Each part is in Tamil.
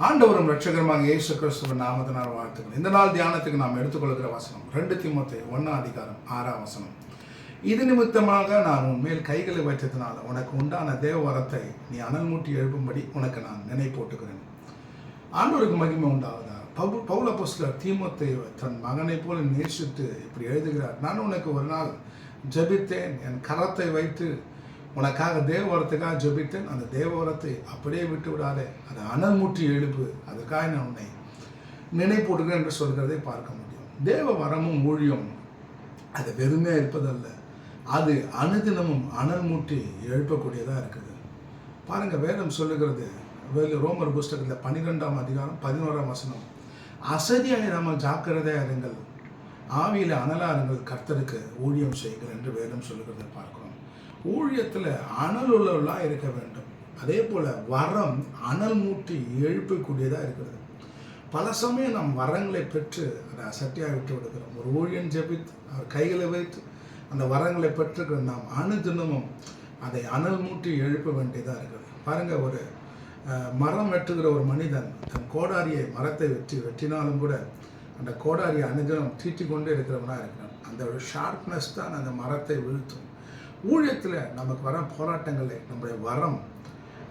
ஆண்டவரும் ரட்சகரமாக இயேசு கிறிஸ்துவ நாமத்தினார் வாழ்த்துக்கள். இந்த நாள் தியானத்துக்கு நாம் எடுத்துக்கொள்கிற வசனம் ரெண்டு திமுத்தை ஒன்னாம் அதிகாரம் ஆறாம் வசனம். இது நிமித்தமாக நான் உன் மேல் கைகளை வைத்ததினால உனக்கு உண்டான தேவ வரத்தை நீ அனல் மூட்டி எழுப்பும்படி உனக்கு நான் நினை போட்டுக்கிறேன். ஆண்டவருக்கு மகிமை உண்டாவதா? பவு பவுல புஸ்தர் தீமத்தை தன் மகனைப் போல நேசித்து இப்படி எழுதுகிறார். நான் உனக்கு ஒரு நாள் ஜெபித்தேன். என் கரத்தை வைத்து உனக்காக தேவவரத்துக்காக ஜெபித்தேன். அந்த தேவவரத்தை அப்படியே விட்டு விடாதே அதை அனல் எழுப்பு. அதுக்காக நான் உன்னை நினைப்போட்டுகிறேன் என்று சொல்கிறதை பார்க்க முடியும். தேவ வரமும் ஊழியம் அது வெறுமையாக இருப்பதல்ல. அது அனுதினமும் அனல் மூட்டி எழுப்பக்கூடியதாக இருக்குது. பாருங்கள் வேதம் சொல்லுகிறது. வேலு ரோமர் புஸ்தகத்தில் பன்னிரெண்டாம் அதிகாரம் பதினோராம் வசனம். அசதியாயிராமல் ஜாக்கிரதையாக இருங்கள். ஆவியில் அனலாருங்கள். கர்த்தருக்கு ஊழியம் செய்கிறேன் என்று வேதம் சொல்லுகிறதை பார்க்கும் ஊழியத்தில் அனல் உள்ளவர்களாக இருக்க வேண்டும். அதே போல் வரம் அனல் மூட்டி எழுப்பக்கூடியதாக இருக்கிறது. பல சமயம் நாம் வரங்களை பெற்று அதை அசட்டியாக விட்டு விடுகிறோம். ஒரு ஊழியன் ஜெபித்து அவர் கைகளை வைத்து அந்த வரங்களை பெற்றுக்கிற நாம் அணுதினமும் அதை அனல் மூட்டி எழுப்ப வேண்டியதாக இருக்கிறது. பாருங்கள் ஒரு மரம் வெட்டுகிற ஒரு மனிதன் தன் கோடாரியை மரத்தை வெட்டி வெட்டினாலும் கூட அந்த கோடாரியை அனுதினம் தீட்டி கொண்டே இருக்கிறவனாக இருக்கிறான். அந்த ஒரு ஷார்ப்னஸ் தான் அந்த மரத்தை வீழ்த்தும். ஊழியத்தில் நமக்கு வர போராட்டங்களை நம்முடைய வரம்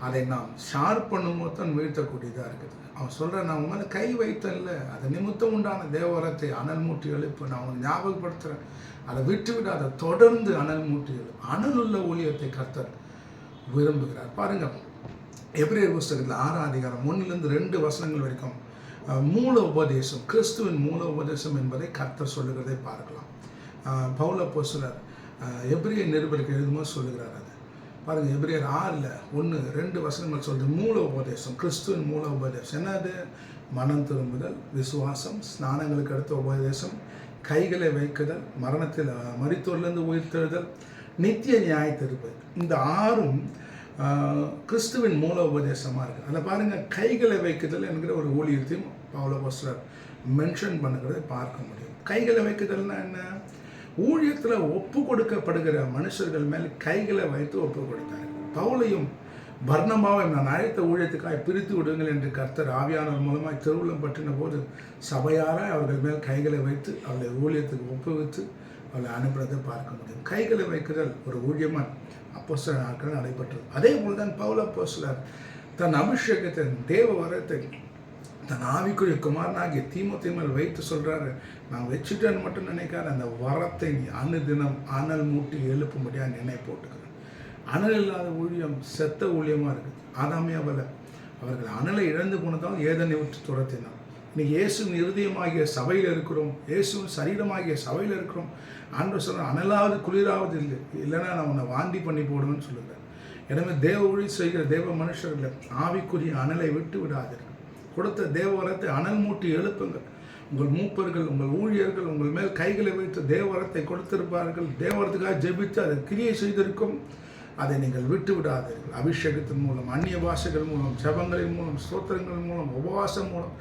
அதை நாம் ஷார்ப் பண்ணும்போது தான் வீழ்த்தக்கூடியதாக இருக்குது. அவன் சொல்கிற நான் உங்களை மேலே கை வைத்தல்ல அது நிமித்தம் உண்டான தேவரத்தை அனல் மூட்டி எழுப்பு. நான் அவனை ஞாபகப்படுத்துகிறேன் அதை விட்டு விட்டு அதை தொடர்ந்து அனல் மூட்டி எழுப்பு அனல் உள்ள ஊழியத்தை கர்த்தர் விரும்புகிறார். பாருங்க எபிரேயர் புஸ்தகத்தில் ஆறாம் அதிகாரம் ஒன்றிலிருந்து ரெண்டு வசனங்கள் வரைக்கும் மூல உபதேசம் கிறிஸ்துவின் மூல உபதேசம் என்பதை கர்த்தர் சொல்லுகிறதை பார்க்கலாம். பௌல பொசுலர் எபிரிய நிருபருக்கு எழுதும்போது சொல்லுகிறார் அது. பாருங்கள் எப்ரியர் ஆறில் ஒன்று ரெண்டு வசனங்கள் சொல்கிறது மூல உபதேசம் கிறிஸ்துவின் மூல உபதேசம் என்னது? மனம் திரும்புதல் விசுவாசம் ஸ்நானங்களுக்கு அடுத்த உபதேசம் கைகளை வைக்குதல் மரணத்தில் மறித்தோர்லேருந்து உயிர்த்தெழுதல் நித்திய நியாய நியாயத்திருப்பு இந்த ஆறும் கிறிஸ்துவின் மூல உபதேசமாக இருக்குது அதில் பாருங்கள் கைகளை வைக்குதல் என்கிற ஒரு ஊழியத்தையும் பவுல போஸ்டர் மென்ஷன் பண்ணுறதை பார்க்க முடியும். கைகளை வைக்குதல்னா என்ன? ஊழியத்தில் ஒப்பு கொடுக்கப்படுகிற மனுஷர்கள் மேல் கைகளை வைத்து ஒப்பு கொடுத்தாங்க பவுலையும் பர்ணமாவையும் நான் அழைத்த ஊழியத்துக்காய் பிரித்து விடுங்கள் என்று கர்த்தர் ஆவியானவர் மூலமாய் திருவுள்ளம் பற்றின போது சபையாராய் அவர்கள் மேல் கைகளை வைத்து அவளை ஊழியத்துக்கு ஒப்புவித்து அவளை அனுப்புறதை பார்க்க முடியும். கைகளை வைக்குதல் ஒரு ஊழியமாக அப்போஸ்தல நாட்கள் நடைபெற்றது. அதே போல் தான் பவுல அப்போஸ்தலர் தன் அபிஷேகத்தை தேவ வரத்தை தன் ஆவிக்குரிய குமாரனாகிய தீமோத்தி மேல் வைத்து சொல்கிறாரு நான் வச்சுட்டேன்னு மட்டும் நினைக்காத அந்த வரத்தை நீ அணுதினம் அனல் மூட்டி எழுப்பும்படியாக நினை போட்டுக்கிறேன் அனல் இல்லாத ஊழியம் செத்த ஊழியமாக இருக்குது. ஆதாமியாவில் அவர்கள் அனலை இழந்து போனதால் ஏதனை விட்டு துரத்தினார். இன்னைக்கு இயேசுவின் இருதயமாகிய சபையில் இருக்கிறோம் இயேசுவின் சரீரமாகிய சபையில் இருக்கிறோம். ஆண்டு சொல்கிற அனலாவது குளிராவது இல்லை இல்லைன்னா நான் உன்னை வாந்தி பண்ணி போடுவேன்னு சொல்லுகிறேன் எனவே தேவ ஒளி செய்கிற தேவ மனுஷர்களை ஆவிக்குரிய அனலை விட்டு விடாதீர்கள். கொடுத்த தேவவரத்தை அனல் மூட்டி எழுப்புங்கள். உங்கள் மூப்பர்கள் உங்கள் ஊழியர்கள் உங்கள் மேல் கைகளை வைத்து தேவரத்தை கொடுத்திருப்பார்கள். தேவரத்துக்காக ஜெபித்து அதை கிரியை செய்திருக்கும். அதை நீங்கள் விட்டு விடாதீர்கள். அபிஷேகத்தின் மூலம் அந்நிய பாஷைகள் மூலம் ஜபங்களின் மூலம் ஸ்தோத்திரங்கள் மூலம் உபவாசம் மூலம்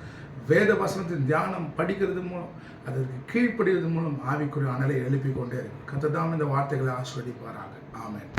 வேத வசனத்தின் தியானம் படிக்கிறது மூலம் அதற்கு கீழ்ப்படுவது மூலம் ஆவிக்குரிய அனலை எழுப்பிக் கொண்டே இருக்கும் கத்ததாம் இந்த வார்த்தைகளை ஆஸ்வதிப்பாராக ஆமேன்.